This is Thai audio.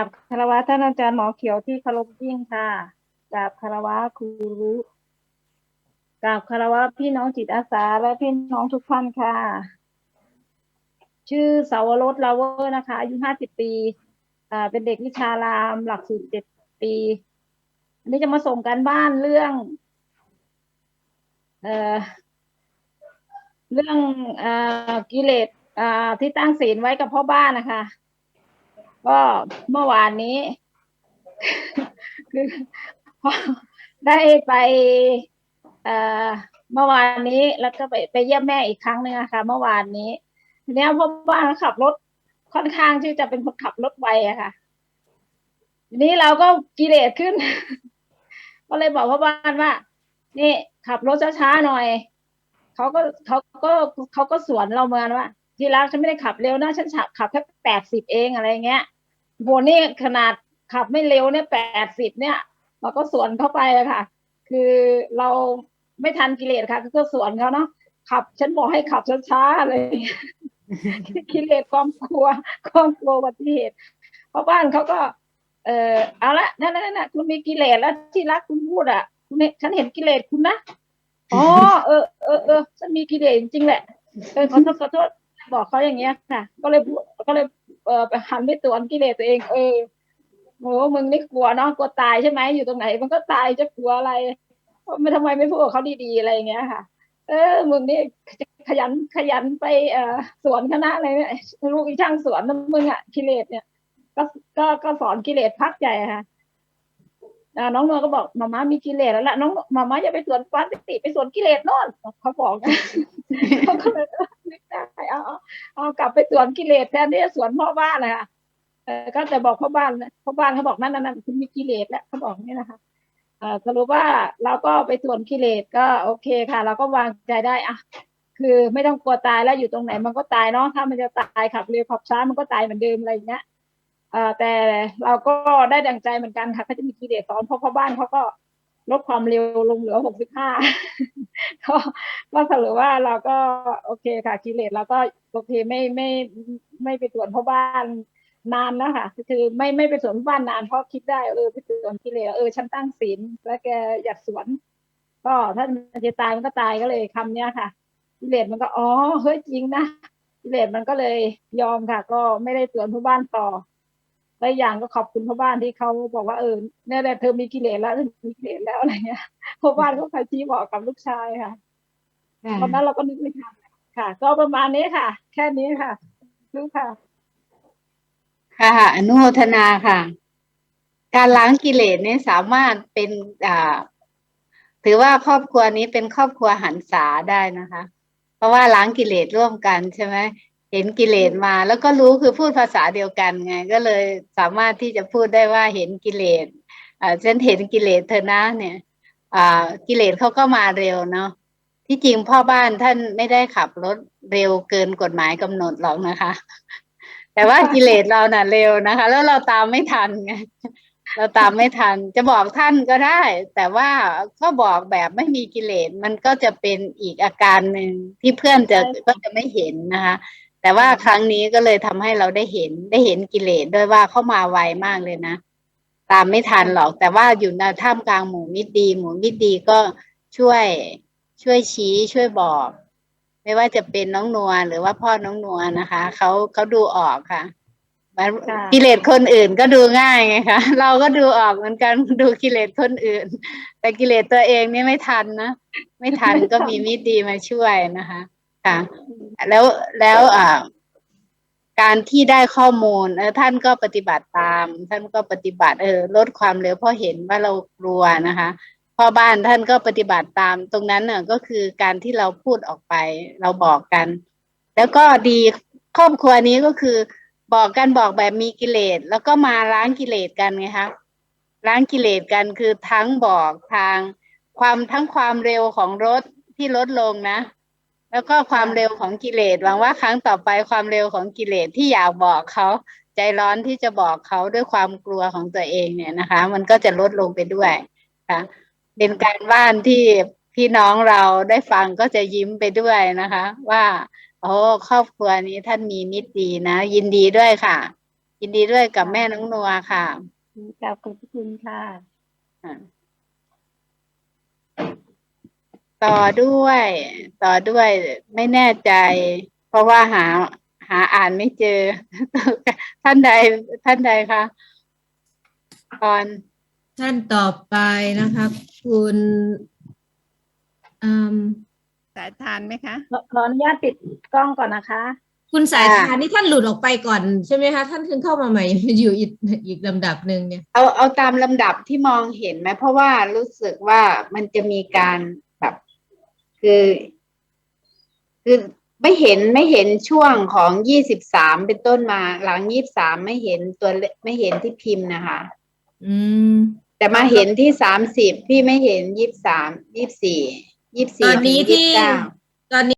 ราบคารวะท่านอาจารย์หมอเขียวที่เคารพยิ่งค่ะกราบคารวะครูรู้กราบคารวะพี่น้องจิตอาสาและพี่น้องทุกท่านค่ะ ชื่อสาวรสลาเวอร์นะคะอายุห้าสิบปี อ่า เป็นเด็กวิชารามหลักสูตรเจ็ดปีอันนี้จะมาส่งการบ้านเรื่อง เอ่อ เรื่องอ่ากิเลสอ่าที่ตั้งศีลไว้กับพ่อบ้านนะคะ ก็เมื่อวานนี้ คือได้ไปเอ่อเมื่อวานนี้แล้วก็ไปไปเยี่ยมแม่อีกครั้งหนึ่งอะคะเมื่อวานนี้ทีเนี้ยพ่อบ้านขับรถค่อนข้างที่จะเป็นคนขับรถไวอะค่ะทีนี้เราก็กิเลสขึ้น ก็เลยบอกพ่อบ้านว่า นี่ขับรถช้าๆหน่อยเขาก็เขาก็เขาก็สวนเราเหมือนว่า ที่รักฉันไม่ได้ขับเร็วนะฉันขับแค่แปดสิบเองอะไรเงี้ยโหนี่ขนาดขับไม่เร็วเนี่ยแปดสิบเนี่ย เราก็สวนเข้าไปอะค่ะ คือเราไม่ทันกิเลสค่ะก็สวนเขาเนาะขับ ฉันบอกให้ขับช้าๆเลยกิเลสความกลัวความกลัวอุบัติเหตุเพราะบ้านเขาก็ เออเอาละนั่นนั่นนั่นคุณมีกิเลสแล้วที่รักคุณพูดอะคุณฉันเห็นกิเลสคุณนะอ๋อเออเออเออฉันมีกิเลสจริงแหละเออขอโทษขอโทษ บอกเขาอย่างเงี้ยค่ะ ก็เลยก็เลยเออไปหันไปตรวกิเลสตัวเอง เออโหมึงนี่กลัวเนาะกลัวตายใช่ไหมอยู่ตรงไหน มันก็ตายจะกลัวอะไรไม่ทำไมไม่พูดกับเขาดีๆอะไรอย่างเงี้ยค่ะ เออมึงนี่ขยันขยันไปเออสวนคณะอะไรเนี่ยลูกอีช่างสวนนะมึงอะกิเลสเนี่ย ก็ก็ก็สอนกิเลสพักใหญ่ค่ะน้องนวลก็บอกมาม่ามีกิเลสแล้วละน้องมาม่าอย่าไปสวนฟันติไปสวนกิเลสโน่นเขาบอกเขาก็เลย เอาเอาเอากลับไปสวนกิเลสแทนที่จะสวนพ่อบ้านเลยค่ะก็แต่บอกพ่อบ้านพ่อบ้านเขาบอกนั่นนั่นนั่นคุณมีกิเลสแล้วเขาบอกนี่นะคะเอ่อสรุปว่าเราก็ไปสวนกิเลสก็โอเคค่ะ เราก็วางใจได้อะคือไม่ต้องกลัวตายแล้วอยู่ตรงไหนมันก็ตายเนาะถ้ามันจะตายขับเร็วขับช้ามันก็ตายเหมือนเดิมอะไรอย่างเงี้ยแต่เราก็ได้ดังใจเหมือนกันค่ะเขาจะมีกิเลสสอนเพราะพ่อบ้านเขาก็ ลดความเร็วลงเหลือหกสิบห้าก็ก็สรุปว่าเราก็โอเคค่ะกิเลสเราก็โอเคไม่ไม่ไม่ไปตรวจพ่อบ้านนานนะคะคือไม่ไม่ไปสวนบ้านนานเพราะคิดได้เออไปสวนกิเลสเออฉันตั้งศีลแล้วแกหยัดสวน ก็ถ้ามันจะตายมันก็ตายก็เลยคำเนี้ยค่ะ กิเลสมันก็อ๋อเฮ้ยจริงนะกิเลสมันก็เลยยอมค่ะ ก็ไม่ได้สวนพ่อบ้านต่อ และอย่างก็ขอบคุณพ่อบ้านที่เขาบอกว่าเออเนี่ยแหละเธอมีกิเลสแล้วเธอมีกิเลสแล้วอะไรเงี้ยพ่อบ้านก็คอยชี้บอกกับลูกชายค่ะตอนนั้นเราก็นึกไม่ทันค่ะ ก็ประมาณนี้ค่ะ แค่นี้ค่ะรู้ค่ะ ค่ะอนุโมทนาค่ะ การล้างกิเลสเนี่ยสามารถเป็นอ่าถือว่าครอบครัวนี้เป็นครอบครัวหันษาได้นะคะ เพราะว่าล้างกิเลสร่วมกันใช่ไหม เห็นกิเลสมา แล้วก็รู้คือพูดภาษาเดียวกันไง ก็เลยสามารถที่จะพูดได้ว่าเห็นกิเลสอ่าฉันเห็นกิเลสเธอนะเนี่ย อ่า กิเลสเขาก็มาเร็วเนาะที่จริงพ่อบ้านท่านไม่ได้ขับรถเร็วเกินกฎหมายกำหนดหรอกนะคะ แต่ว่ากิเลสเราน่ะเร็วนะคะ แล้วเราตามไม่ทันไงเราตามไม่ทันจะบอกท่านก็ได้ แต่ว่าก็บอกแบบไม่มีกิเลสมันก็จะเป็นอีกอาการหนึ่งที่เพื่อนจะก็จะไม่เห็นนะคะ แต่ว่าครั้งนี้ก็เลยทำให้เราได้เห็นได้เห็นกิเลสด้วยว่าเข้ามาไวมากเลยนะ ตามไม่ทันหรอก แต่ว่าอยู่ในท่ามกลางหมู่มิตรดี หมู่มิตรดีก็ช่วยช่วยชี้ช่วยบอก ไม่ว่าจะเป็นน้องนัวหรือว่าพ่อน้องนัวนะคะเขาเขาดูออกค่ะค่ะกิเลสคนอื่นก็ดูง่ายไงคะเราก็ดูออกเหมือนกันดูกิเลสคนอื่น แต่กิเลสตัวเองนี่ไม่ทันนะไม่ทันก็มีมิตรดีมาช่วยนะคะ ค่ะ แล้วแล้วอ่าการที่ได้ข้อมูลเออท่านก็ปฏิบัติตาม ท่านก็ปฏิบัติ เออ ลดความเร็วเพราะเห็นว่าเรากลัวนะคะพ่อบ้านท่านก็ปฏิบัติตาม ตรงนั้นเน่ะก็คือการที่เราพูดออกไป เราบอกกัน แล้วก็ดีครอบครัวนี้ก็คือ บอกกันบอกแบบมีกิเลสแล้วก็มาล้างกิเลสกันไงคะล้างกิเลสกันคือทั้งบอกทางความทั้งความเร็วของรถที่ลดลงนะ แล้วก็ความเร็วของกิเลสหวังว่าครั้งต่อไปความเร็วของกิเลสที่อยากบอกเขาใจร้อนที่จะบอกเขาด้วยความกลัวของตัวเองเนี่ยนะคะ มันก็จะลดลงไปด้วยค่ะเป็นการบ้านที่พี่น้องเราได้ฟังก็จะยิ้มไปด้วยนะคะ ว่าโอ้ครอบครัวนี้ท่านมีมิตรดีนะ ยินดีด้วยค่ะ ยินดีด้วยกับแม่น้องนัวค่ะขอบคุณค่ะ อะ ต่อด้วย ต่อด้วยไม่แน่ใจ เพราะว่าหาหาอ่านไม่เจอ ท่านใดท่านใดคะตอนท่านต่อไปนะคะ คุณอืมสายทานไหมคะขอขออนุญาตปิดกล้องก่อนนะคะ คุณสายทานนี่ท่านหลุดออกไปก่อนใช่ไหมคะท่านถึงเข้ามาใหม่อยู่อีกอีกลำดับหนึ่งเนี่ยเอาเอาตามลำดับที่มองเห็นไหมเพราะว่ารู้สึกว่ามันจะมีการแบบ คือคือไม่เห็นไม่เห็นช่วงของยี่สิบสามเป็นต้นมา หลังยี่สามไม่เห็นตัวเลไม่เห็นที่พิมพ์นะคะ อืม แต่มาเห็นที่สามสิบพี่ไม่เห็นยี่สามยี่สี่ยี่ตสี่อนนี้ที่เก้าตอนนี้